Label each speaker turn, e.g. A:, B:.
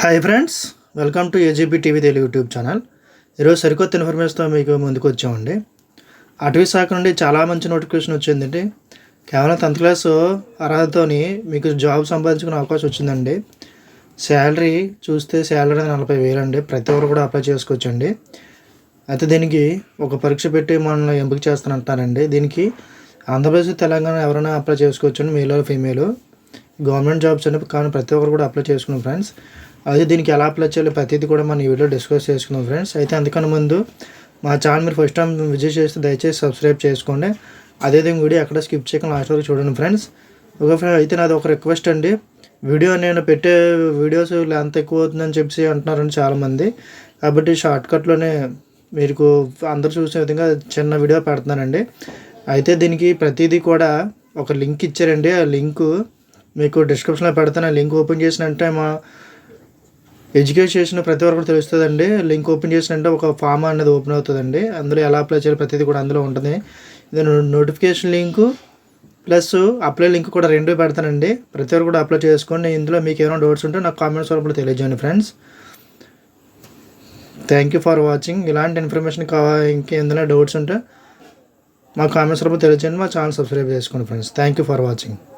A: Hi friends welcome to AGB TV Telugu YouTube channel ఈరోజు సరికొత్త ఇన్ఫర్మేషన్తో మీకు ముందుకు వచ్చామండి. అటవీ శాఖ నుండి చాలా మంచి నోటిఫికేషన్ వచ్చిందండి. కేవలం టెన్త్ క్లాస్ అర్హతతోని మీకు జాబ్ సంపాదించుకునే అవకాశం వచ్చిందండి. శాలరీ చూస్తే శాలరీ నలభై వేలు అండి ప్రతి ఒక్కరు కూడా అప్లై చేసుకోవచ్చండి. అయితే దీనికి ఒక పరీక్ష పెట్టి మనల్ని ఎంపిక చేస్తానంటారండి దీనికి ఆంధ్రప్రదేశ్ తెలంగాణ ఎవరైనా అప్లై చేసుకోవచ్చండి మేలో ఫీమేలు గవర్నమెంట్ జాబ్స్ అనేవి కానీ ప్రతి ఒక్కరు కూడా అప్లై చేసుకున్నాం ఫ్రెండ్స్ అదే దీనికి ఎలా అప్లై చేయాలి ప్రతిదీ కూడా మనం ఈ వీడియో డిస్కస్ చేసుకున్నాం ఫ్రెండ్స్ అయితే అందుకని ముందు మా ఛానల్ మీరు ఫస్ట్ టైం విజిట్ చేస్తే దయచేసి సబ్స్క్రైబ్ చేసుకోండి. అదేవిధంగా వీడియో ఎక్కడ స్కిప్ చేయకుండా లాస్ట్ వరకు చూడండి ఫ్రెండ్స్ ఒక ఫ్రెండ్ అయితే నాది ఒక రిక్వెస్ట్ అండి. వీడియో నేను పెట్టే వీడియోస్ లెంత్ ఎక్కువ అవుతుందని చెప్పి అంటున్నారండి చాలామంది. కాబట్టి షార్ట్కట్లోనే మీరు మీకు అందరు చూసే విధంగా చిన్న వీడియో పెడుతున్నానండి. అయితే దీనికి ప్రతిదీ కూడా ఒక లింక్ ఇచ్చారండి. ఆ లింకు మీకు డిస్క్రిప్షన్లో పెడతాను లింక్ ఓపెన్ చేసినంటే మా ఎడ్యుకేట్ చేసిన ప్రతి ఒక్కరు తెలుస్తుందండి. లింక్ ఓపెన్ చేసినంటే ఒక ఫామ్ అనేది ఓపెన్ అవుతుందండి. అందులో ఎలా అప్లై చేయాలి ప్రతిదీ కూడా అందులో ఉంటుంది. ఇది notification link plus apply link కూడా రెండు పెడతానండి. ప్రతి ఒక్కరు కూడా అప్లై చేసుకోండి. ఇందులో మీకు ఏమైనా డౌట్స్ ఉంటే నాకు కామెంట్స్ వరకు తెలియజేయండి friends thank you for watching ఇలాంటి ఇన్ఫర్మేషన్ కావాలి ఇంకేందైనా డౌట్స్ ఉంటే మా కామెంట్స్ రూపంలో తెలియజేయండి. మా ఛానల్ సబ్స్క్రైబ్ చేసుకోండి friends thank you for watching